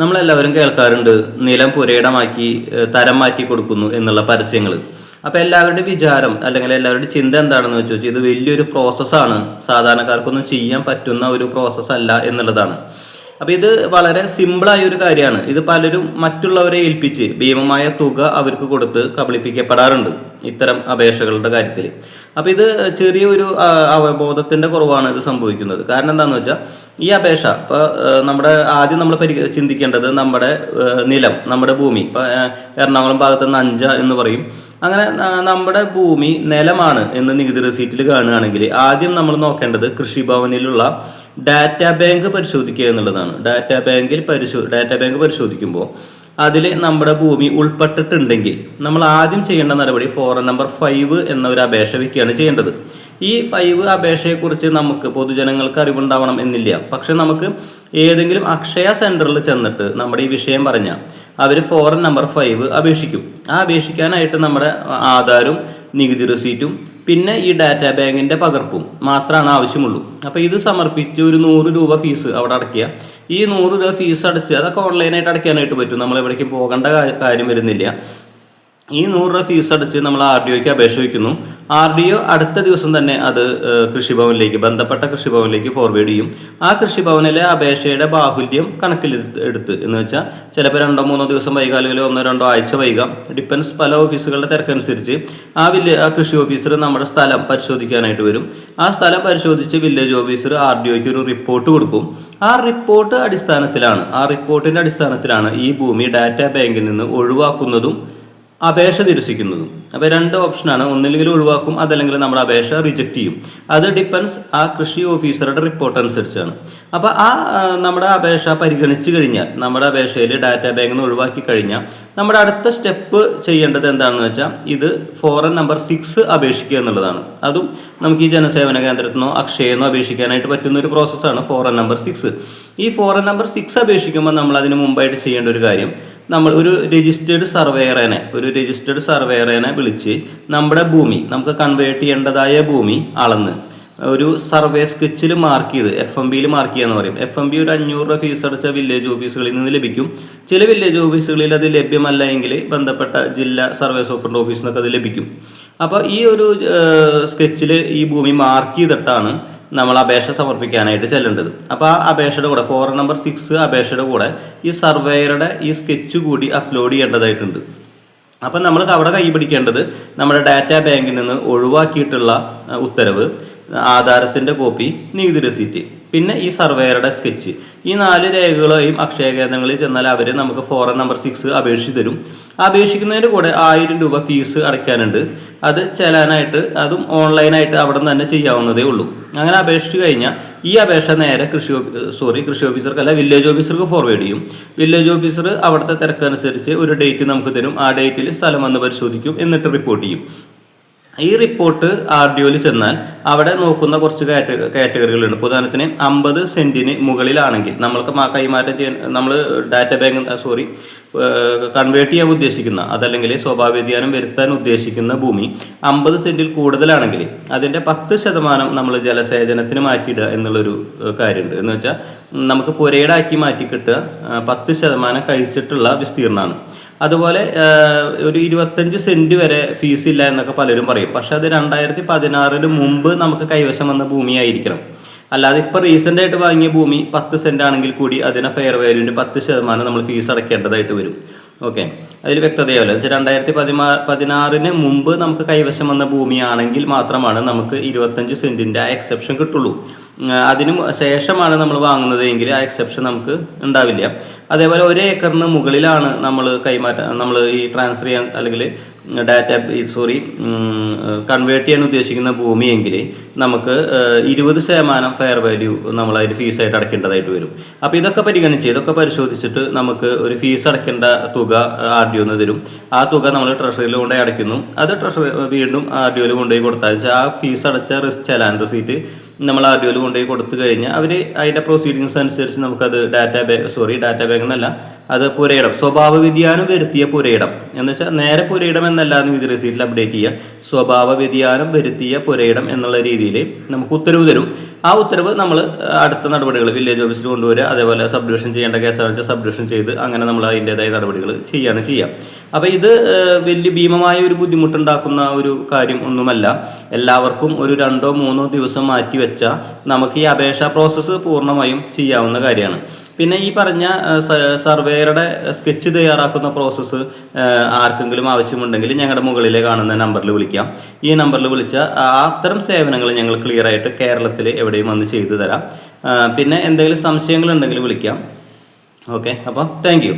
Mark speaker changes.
Speaker 1: നമ്മളെല്ലാവരും കേൾക്കാറുണ്ട് നിലം പുരയിടമാക്കി തരം മാറ്റി കൊടുക്കുന്നു എന്നുള്ള പരസ്യങ്ങൾ അപ്പോൾ എല്ലാവരുടെ വിചാരം അല്ലെങ്കിൽ എല്ലാവരുടെ ചിന്ത എന്താണെന്ന് വെച്ച് വെച്ചാൽ ഇത് വലിയൊരു പ്രോസസ്സാണ്. സാധാരണക്കാർക്കൊന്നും ചെയ്യാൻ പറ്റുന്ന ഒരു പ്രോസസ്സ് അല്ല എന്നുള്ളതാണ്. അപ്പോൾ ഇത് വളരെ സിമ്പിളായ ഒരു കാര്യമാണ്. ഇത് പലരും മറ്റുള്ളവരെ ഏൽപ്പിച്ച് ഭീമമായ തുക അവർക്ക് കൊടുത്ത് കബളിപ്പിക്കപ്പെടാറുണ്ട് ഇത്തരം അപേക്ഷകളുടെ കാര്യത്തിൽ അപ്പോൾ ഇത് ചെറിയൊരു അവബോധത്തിന്റെ കുറവാണ് ഇത് സംഭവിക്കുന്നത്. കാരണം എന്താണെന്ന് വെച്ചാൽ ഈ അപേക്ഷ ഇപ്പോൾ നമ്മുടെ ആദ്യം നമ്മൾ പരി ചിന്തിക്കേണ്ടത് നമ്മുടെ നിലം നമ്മുടെ ഭൂമി. ഇപ്പോൾ എറണാകുളം ഭാഗത്ത് നിന്ന് അഞ്ച എന്ന് പറയും. അങ്ങനെ നമ്മുടെ ഭൂമി നിലമാണ് എന്ന് നികുതി റെസീറ്റിൽ കാണുകയാണെങ്കിൽ ആദ്യം നമ്മൾ നോക്കേണ്ടത് കൃഷിഭവനിലുള്ള ഡാറ്റ ബാങ്ക് പരിശോധിക്കുക എന്നുള്ളതാണ്. ഡാറ്റ ബാങ്കിൽ പരിശോ ഡാറ്റ ബാങ്ക് പരിശോധിക്കുമ്പോൾ അതിൽ നമ്മുടെ ഭൂമി ഉൾപ്പെട്ടിട്ടുണ്ടെങ്കിൽ നമ്മൾ ആദ്യം ചെയ്യേണ്ട നടപടി ഫോറൻ നമ്പർ ഫൈവ് എന്ന ഒരു അപേക്ഷ വയ്ക്കുകയാണ് ചെയ്യേണ്ടത്. ഈ ഫൈവ് അപേക്ഷയെക്കുറിച്ച് നമുക്ക് പൊതുജനങ്ങൾക്ക് അറിവുണ്ടാവണം എന്നില്ല. പക്ഷെ നമുക്ക് ഏതെങ്കിലും അക്ഷയ സെന്ററിൽ ചെന്നിട്ട് നമ്മുടെ ഈ വിഷയം പറഞ്ഞാൽ അവർ ഫോറൻ നമ്പർ ഫൈവ് അപേക്ഷിക്കും. ആ അപേക്ഷിക്കാനായിട്ട് നമ്മുടെ ആധാരും നികുതി റെസീറ്റും പിന്നെ ഈ ഡാറ്റാ ബാങ്കിന്റെ പകർപ്പും മാത്രമാണ് ആവശ്യമുള്ളൂ. അപ്പോൾ ഇത് സമർപ്പിച്ച് ഒരു നൂറ് രൂപ ഫീസ് അവിടെ അടയ്ക്കുക. ഈ നൂറ് രൂപ ഫീസ് അടച്ച് അതൊക്കെ ഓൺലൈനായിട്ട് അടയ്ക്കാനായിട്ട് പറ്റും. നമ്മൾ എവിടേക്കും പോകേണ്ട കാര്യം വരുന്നില്ല. ഈ നൂറ് രൂപ ഫീസ് അടച്ച് നമ്മൾ ആർ ഡി ഒക്ക് അപേക്ഷ വയ്ക്കുന്നു. ആർ ഡി ഒ അടുത്ത ദിവസം തന്നെ അത് കൃഷിഭവനിലേക്ക് ബന്ധപ്പെട്ട കൃഷിഭവനിലേക്ക് ഫോർവേഡ് ചെയ്യും. ആ കൃഷിഭവനിലെ അപേക്ഷയുടെ ബാഹുല്യം കണക്കിലെടുത്ത് എന്ന് വെച്ചാൽ ചിലപ്പോൾ രണ്ടോ മൂന്നോ ദിവസം വൈകാം അല്ലെങ്കിൽ ഒന്നോ രണ്ടോ ആഴ്ച വൈകാം. ഡിപ്പെൻസ് പല ഓഫീസുകളുടെ തിരക്കനുസരിച്ച് ആ വില്ലേ ആ കൃഷി ഓഫീസർ നമ്മുടെ സ്ഥലം പരിശോധിക്കാനായിട്ട് വരും. ആ സ്ഥലം പരിശോധിച്ച് വില്ലേജ് ഓഫീസർ ആർ ഡി ഒക്ക് ഒരു റിപ്പോർട്ട് കൊടുക്കും. ആ റിപ്പോർട്ട് അടിസ്ഥാനത്തിലാണ് ആ റിപ്പോർട്ടിന്റെ അടിസ്ഥാനത്തിലാണ് ഈ ഭൂമി ഡാറ്റാ ബാങ്കിൽ നിന്ന് ഒഴിവാക്കുന്നതും അപേക്ഷ നിരസിക്കുന്നതും അപ്പോൾ രണ്ട് ഓപ്ഷനാണ്. ഒന്നില്ലെങ്കിൽ ഒഴിവാക്കും അതല്ലെങ്കിൽ നമ്മൾ അപേക്ഷ റിജക്റ്റ് ചെയ്യും. അത് ഡിപ്പെൻസ് ആ കൃഷി ഓഫീസറുടെ റിപ്പോർട്ട് അനുസരിച്ചാണ്. അപ്പോൾ ആ നമ്മുടെ അപേക്ഷ പരിഗണിച്ചു കഴിഞ്ഞാൽ നമ്മുടെ അപേക്ഷയിൽ ഡാറ്റാ ബാങ്കിൽ നിന്ന് ഒഴിവാക്കി കഴിഞ്ഞാൽ നമ്മുടെ അടുത്ത സ്റ്റെപ്പ് ചെയ്യേണ്ടത് എന്താണെന്ന് വെച്ചാൽ ഇത് ഫോറൻ നമ്പർ സിക്സ് അപേക്ഷിക്കുക എന്നുള്ളതാണ്. അതും നമുക്ക് ഈ ജനസേവന കേന്ദ്രത്തിനോ അക്ഷയെന്നോ അപേക്ഷിക്കാനായിട്ട് പറ്റുന്ന ഒരു പ്രോസസ്സാണ് ഫോറൻ നമ്പർ സിക്സ് ഈ ഫോറൻ നമ്പർ സിക്സ് അപേക്ഷിക്കുമ്പോൾ നമ്മൾ അതിന് മുമ്പായിട്ട് ചെയ്യേണ്ട ഒരു കാര്യം നമ്മൾ ഒരു രജിസ്റ്റേർഡ് സർവേയറിനെ ഒരു രജിസ്റ്റേർഡ് സർവേയറിനെ വിളിച്ച് നമ്മുടെ ഭൂമി നമുക്ക് കൺവേർട്ട് ചെയ്യേണ്ടതായ ഭൂമി അളന്ന്. ഒരു സർവേ സ്കെച്ചിൽ മാർക്ക് ചെയ്ത് എഫ് എം ബിയിൽ മാർക്ക് ചെയ്യാന്ന് പറയും. എഫ് എം ബി ഒരു അഞ്ഞൂറ് രൂപ ഫീസ് അടച്ച വില്ലേജ് ഓഫീസുകളിൽ നിന്ന് ലഭിക്കും. ചില വില്ലേജ് ഓഫീസുകളിൽ അത് ലഭ്യമല്ല എങ്കിൽ ബന്ധപ്പെട്ട ജില്ലാ സർവേ സൂപ്രണ്ട് ഓഫീസിൽ നിന്നൊക്കെ അത് ലഭിക്കും. അപ്പോൾ ഈ ഒരു സ്കെച്ചിൽ ഈ ഭൂമി മാർക്ക് ചെയ്തിട്ടാണ് നമ്മൾ അപേക്ഷ സമർപ്പിക്കാനായിട്ട് ചെല്ലേണ്ടത്. അപ്പോൾ ആ അപേക്ഷയുടെ കൂടെ ഫോറൻ നമ്പർ സിക്സ് അപേക്ഷയുടെ കൂടെ ഈ സർവേയറുടെ ഈ സ്കെച്ച് കൂടി അപ്ലോഡ് ചെയ്യേണ്ടതായിട്ടുണ്ട്. അപ്പം നമ്മൾ അവിടെ കൈ പിടിക്കേണ്ടത് നമ്മുടെ ഡാറ്റ ബാങ്കിൽ നിന്ന് ഒഴിവാക്കിയിട്ടുള്ള ഉത്തരവ് ആധാരത്തിന്റെ കോപ്പി നികുതി രസീറ്റ് പിന്നെ ഈ സർവേയറുടെ സ്കെച്ച് ഈ നാല് രേഖകളെയും അക്ഷയ കേന്ദ്രങ്ങളിൽ ചെന്നാൽ അവർ നമുക്ക് ഫോറൻ നമ്പർ സിക്സ് അപേക്ഷിച്ച് തരും. അപേക്ഷിക്കുന്നതിന്റെ കൂടെ ആയിരം രൂപ ഫീസ് അടയ്ക്കാനുണ്ട്. അത് ചെല്ലാനായിട്ട് അതും ഓൺലൈനായിട്ട് അവിടെ നിന്ന് തന്നെ ചെയ്യാവുന്നതേ ഉള്ളൂ. അങ്ങനെ അപേക്ഷിച്ച് കഴിഞ്ഞാൽ ഈ അപേക്ഷ നേരെ കൃഷി സോറി കൃഷി ഓഫീസർക്ക് അല്ല വില്ലേജ് ഓഫീസർക്ക് ഫോർവേഡ് ചെയ്യും. വില്ലേജ് ഓഫീസർ അവിടുത്തെ തിരക്കനുസരിച്ച് ഒരു ഡേറ്റ് നമുക്ക് തരും. ആ ഡേറ്റിൽ സ്ഥലം വന്ന് പരിശോധിക്കും. എന്നിട്ട് റിപ്പോർട്ട് ചെയ്യും. ഈ റിപ്പോർട്ട് ആർ ഡി ഒയിൽ ചെന്നാൽ അവിടെ നോക്കുന്ന കുറച്ച് കാറ്റ കാറ്റഗറികളുണ്ട് ഉദാഹരണത്തിന് അമ്പത് സെന്റിന് മുകളിലാണെങ്കിൽ നമ്മൾക്ക് കൈമാറ്റം ചെയ്യാൻ നമ്മൾ ഡാറ്റ ബാങ്ക് സോറി കൺവേർട്ട് ചെയ്യാൻ ഉദ്ദേശിക്കുന്ന അതല്ലെങ്കിൽ സ്വഭാവ വ്യതിയാനം വരുത്താൻ ഉദ്ദേശിക്കുന്ന ഭൂമി അമ്പത് സെന്റിൽ കൂടുതലാണെങ്കിൽ അതിന്റെ പത്ത് ശതമാനം നമ്മൾ ജലസേചനത്തിന് മാറ്റിയിടുക എന്നുള്ളൊരു കാര്യമുണ്ട്. എന്ന് വെച്ചാൽ നമുക്ക് പുരയിടാക്കി മാറ്റി പത്ത് ശതമാനം കഴിച്ചിട്ടുള്ള വിസ്തീർണമാണ് അതുപോലെ ഒരു ഇരുപത്തഞ്ച് സെന്റ് വരെ ഫീസ് ഇല്ല എന്നൊക്കെ പലരും പറയും. പക്ഷെ അത് രണ്ടായിരത്തി പതിനാറിന് മുമ്പ് നമുക്ക് കൈവശം വന്ന ഭൂമിയായിരിക്കണം. അല്ലാതെ ഇപ്പൊ റീസെന്റ് ആയിട്ട് വാങ്ങിയ ഭൂമി പത്ത് സെന്റ് ആണെങ്കിൽ കൂടി അതിനെ ഫെയർ വാല്യൂവിന്റെ പത്ത് ശതമാനം നമ്മൾ ഫീസ് അടയ്ക്കേണ്ടതായിട്ട് വരും. ഓക്കെ അതിൽ വ്യക്തതയാവില്ല. വെച്ചാൽ രണ്ടായിരത്തി പതിമാ പതിനാറിന് മുമ്പ് നമുക്ക് കൈവശം വന്ന ഭൂമിയാണെങ്കിൽ മാത്രമാണ് നമുക്ക് ഇരുപത്തഞ്ച് സെന്റിന്റെ ആ എക്സെപ്ഷൻ കിട്ടുള്ളൂ. അതിന് ശേഷമാണ് നമ്മൾ വാങ്ങുന്നത് എങ്കിൽ ആ എക്സെപ്ഷൻ നമുക്ക് ഉണ്ടാവില്ല. അതേപോലെ ഒരു ഏക്കറിന് മുകളിലാണ് നമ്മൾ കൈമാറ്റം നമ്മൾ ഈ ട്രാൻസ്ഫർ ചെയ്യാൻ അല്ലെങ്കിൽ ഡാറ്റ സോറി കൺവേർട്ട് ചെയ്യാൻ ഉദ്ദേശിക്കുന്ന ഭൂമിയെങ്കിൽ നമുക്ക് ഇരുപത് ശതമാനം ഫെയർ വാല്യൂ നമ്മൾ അതിന് ഫീസായിട്ട് അടയ്ക്കേണ്ടതായിട്ട് വരും. അപ്പോൾ ഇതൊക്കെ പരിഗണിച്ച് ഇതൊക്കെ പരിശോധിച്ചിട്ട് നമുക്ക് ഒരു ഫീസ് അടയ്ക്കേണ്ട തുക ആർ ഡി ഒന്ന് തരും. ആ തുക നമ്മൾ ട്രഷറിയിൽ കൊണ്ടുപോയി അടയ്ക്കുന്നു. അത് ട്രഷറി വീണ്ടും ആർ ഡി ഒയിൽ കൊണ്ടുപോയി കൊടുത്താൽ ആ ഫീസ് അടച്ച റിസ് ചലാൻ റെസീറ്റ് നമ്മൾ ആർ ഡി ഒയിൽ കൊണ്ടുപോയി കൊടുത്തു കഴിഞ്ഞാൽ അവർ അതിന്റെ പ്രൊസീഡിങ്സ് അനുസരിച്ച് നമുക്കത് data bank sorry data bank എന്നല്ല അത് പുരയിടം. സ്വഭാവ വ്യതിയാനം വരുത്തിയ പുരയിടം. എന്ന് വെച്ചാൽ നേരെ പുരയിടം എന്നല്ല എന്ന് വിധി അപ്ഡേറ്റ് ചെയ്യുക. സ്വഭാവ വ്യതിയാനം വരുത്തിയ പുരയിടം എന്നുള്ള രീതിയിൽ നമുക്ക് ഉത്തരവ് തരും. ആ ഉത്തരവ് നമ്മൾ അടുത്ത നടപടികൾ വില്ലേജ് ഓഫീസിൽ കൊണ്ടുവരിക. അതേപോലെ സബ് ഡിവിഷൻ ചെയ്യേണ്ട കേസാണെന്ന് വെച്ചാൽ സബ് ഡിവിഷൻ ചെയ്ത് അങ്ങനെ നമ്മൾ അതിന്റെതായ നടപടികൾ ചെയ്യാണ് ചെയ്യാം അപ്പോൾ ഇത് വലിയ ഭീമമായ ഒരു ബുദ്ധിമുട്ടുണ്ടാക്കുന്ന ഒരു കാര്യം ഒന്നുമല്ല. എല്ലാവർക്കും ഒരു രണ്ടോ മൂന്നോ ദിവസം മാറ്റി വെച്ചാൽ നമുക്ക് ഈ അപേക്ഷാ പ്രോസസ്സ് പൂർണമായും ചെയ്യാവുന്ന കാര്യമാണ്. പിന്നെ ഈ പറഞ്ഞ സർവേയറുടെ സ്കെച്ച് തയ്യാറാക്കുന്ന പ്രോസസ്സ് ആർക്കെങ്കിലും ആവശ്യമുണ്ടെങ്കിൽ ഞങ്ങളുടെ മുകളിലെ കാണുന്ന നമ്പറിൽ വിളിക്കാം. ഈ നമ്പറിൽ വിളിച്ചാൽ അത്തരം സേവനങ്ങൾ ഞങ്ങൾ ക്ലിയർ ആയിട്ട് കേരളത്തിൽ എവിടെയും വന്ന് ചെയ്തു തരാം. പിന്നെ എന്തെങ്കിലും സംശയങ്ങളുണ്ടെങ്കിൽ വിളിക്കാം. ഓക്കെ അപ്പോൾ താങ്ക്